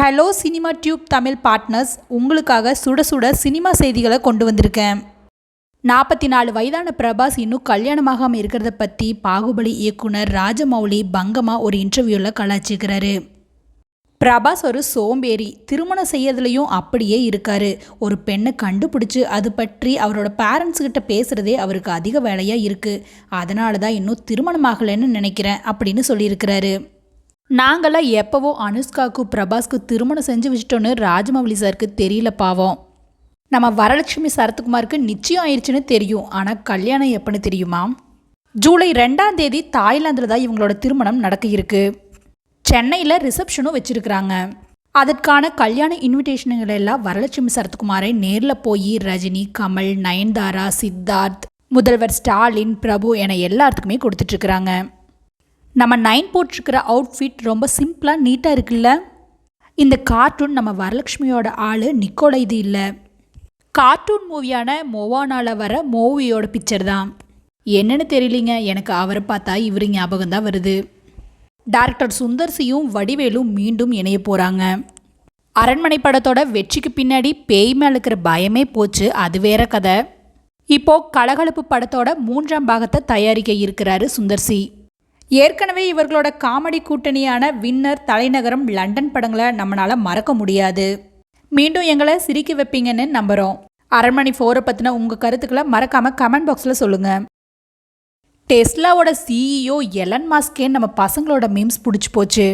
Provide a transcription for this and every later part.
Hello cinema tube Tamil partners உங்களுக்காக சுட சுட சினிமா செய்திகளை கொண்டு வந்திருக்கேன். நாற்பத்தி நாலு வயதான பிரபாஸ் இன்னும் கல்யாணமாகாமல் இருக்கிறத பற்றி பாகுபலி இயக்குனர் ராஜமௌலி பங்கமா ஒரு இன்டர்வியூவில் கலாச்சிக்கிறாரு பிரபாஸ் ஒரு சோம்பேறி திருமணம் செய்யறதுலையும் அப்படியே இருக்காரு. ஒரு பெண்ணை கண்டுபிடிச்சு அது பற்றி அவரோட பேரண்ட்ஸ் கிட்ட பேசுகிறதே அவருக்கு அதிக வேலையாக இருக்குது அதனால தான் இன்னும் திருமணம் ஆகலைன்னு நினைக்கிறேன் அப்படின்னு சொல்லியிருக்கிறாரு. நாங்களாம் எப்போவோ அனுஷ்காவுக்கு பிரபாஸ்க்கு திருமணம் செஞ்சு வச்சிட்டோன்னு ராஜமௌலி சாருக்கு தெரியல பாவம். நம்ம வரலட்சுமி சரத்குமாருக்கு நிச்சயம் ஆயிடுச்சுன்னு தெரியும். ஆனால் கல்யாணம் எப்போன்னு தெரியுமா? ஜூலை ரெண்டாம் தேதி தாய்லாந்தில் தான் இவங்களோட திருமணம் நடக்க இருக்கு. சென்னையில் ரிசப்ஷனும் வச்சுருக்குறாங்க. அதற்கான கல்யாண இன்விடேஷனுகள் எல்லாம் வரலட்சுமி சரத்குமாரை நேரில் போய் ரஜினி கமல் நயன்தாரா சித்தார்த் முதல்வர் ஸ்டாலின் பிரபு என எல்லாத்துக்குமே கொடுத்துட்ருக்குறாங்க நம்ம நைன் போட்டிருக்கிற அவுட்ஃபிட் ரொம்ப சிம்பிளாக நீட்டாக இருக்குல்ல? இந்த கார்ட்டூன் நம்ம வரலட்சுமியோட ஆள் நிக்கோட இது இல்லை. கார்ட்டூன் மூவியான மொவானால வர மூவியோட பிக்சர் தான். என்னன்னு தெரியலிங்க எனக்கு அவரை பார்த்தா இவர் ஞாபகம் தான் வருது. டேரக்டர் சுந்தர்சியும் வடிவேலும் மீண்டும் இணைய போகிறாங்க அரண்மனை படத்தோட வெற்றிக்கு பின்னாடி பேய் மேல இருக்கிற பயமே போச்சு அது வேற கதை. இப்போ கலகலப்பு படத்தோட மூன்றாம் பாகத்தை தயாரிக்க இருக்கிறாரு சுந்தர்சி. ஏற்கனவே இவர்களோட காமெடி கூட்டணியான வின்னர் தலைநகரம் லண்டன் படங்களை நம்மளால மறக்க முடியாது. மீண்டும் எங்களை சிரிக்க வைப்பீங்கன்னு நம்புகிறோம் அரண்மனை ஃபோரை பற்றின உங்கள் கருத்துக்களை மறக்காமல் கமெண்ட் பாக்ஸில் சொல்லுங்கள் டெஸ்லாவோட சிஇஓ எலன் மாஸ்கே நம்ம பசங்களோட மீம்ஸ் பிடிச்சி போச்சு.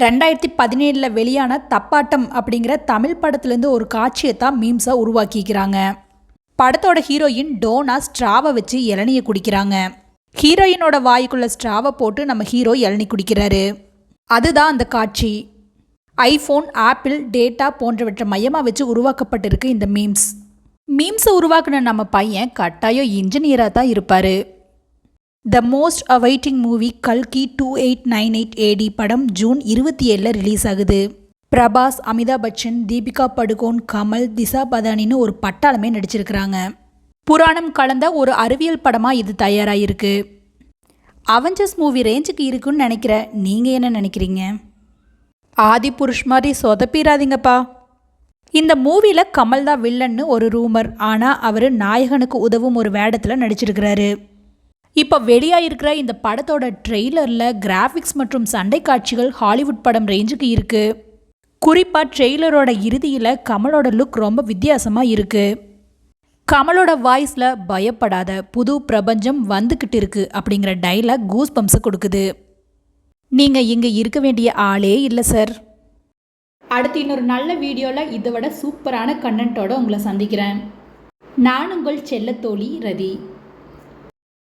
ரெண்டாயிரத்தி பதினேழில் வெளியான தப்பாட்டம் அப்படிங்கிற தமிழ் படத்துலேருந்து ஒரு காட்சியை தான் மீம்ஸாக உருவாக்கிக்கிறாங்க. படத்தோட ஹீரோயின் டோனா ஸ்ட்ராவை வச்சு இளநியை குடிக்கிறாங்க. ஹீரோயினோட வாய்க்குள்ள ஸ்ட்ராவை போட்டு நம்ம ஹீரோ இளநி குடிக்கிறாரு. அதுதான் அந்த காட்சி. ஐஃபோன் ஆப்பிள் டேட்டா போன்றவற்றை மையமாக வச்சு உருவாக்கப்பட்டிருக்கு இந்த மீம்ஸ். மீம்ஸை உருவாக்குன நம்ம பையன் கட்டாயம் இன்ஜினியராக தான் இருப்பார். த மோஸ்ட் அவைட்டிங் மூவி கல்கி two eight nine eight AD படம் ஜூன் இருபத்தி ஏழில் ரிலீஸ் ஆகுது. பிரபாஸ் அமிதாப் பச்சன் தீபிகா படுகோன் கமல் திசா பதானின்னு ஒரு பட்டாளமே நடிச்சிருக்கிறாங்க. புராணம் கலந்த ஒரு அறிவியல் படமாக இது தயாராகிருக்கு அவஞ்சஸ் மூவி ரேஞ்சுக்கு இருக்குன்னு நினைக்கிறேன் நீங்கள் என்ன நினைக்கிறீங்க? ஆதி புருஷ் மாதிரி சொதப்பிடாதீங்கப்பா இந்த மூவியில் கமல் தான் வில்லன்னு ஒரு ரூமர். ஆனால் அவர் நாயகனுக்கு உதவும் ஒரு வேடத்தில் நடிச்சிருக்கிறாரு. இப்போ வெளியாயிருக்கிற இந்த படத்தோட ட்ரெய்லரில் கிராஃபிக்ஸ் மற்றும் சண்டை காட்சிகள் ஹாலிவுட் படம் ரேஞ்சுக்கு இருக்குது குறிப்பாக ட்ரெய்லரோட இறுதியில் கமலோட லுக் ரொம்ப வித்தியாசமாக இருக்குது கமலோட வாய்ஸில் பயப்படாத புது பிரபஞ்சம் வந்துக்கிட்டு இருக்கு அப்படிங்கிற டைலாக் கூஸ் பம்ஸை கொடுக்குது. நீங்கள் இங்கே இருக்க வேண்டிய ஆளே இல்லை சார் அடுத்து இன்னொரு நல்ல வீடியோவில் இதை விட சூப்பரான கண்டென்ட்டோட உங்களை சந்திக்கிறேன். நான் உங்கள் செல்லத்தோழி ரதி.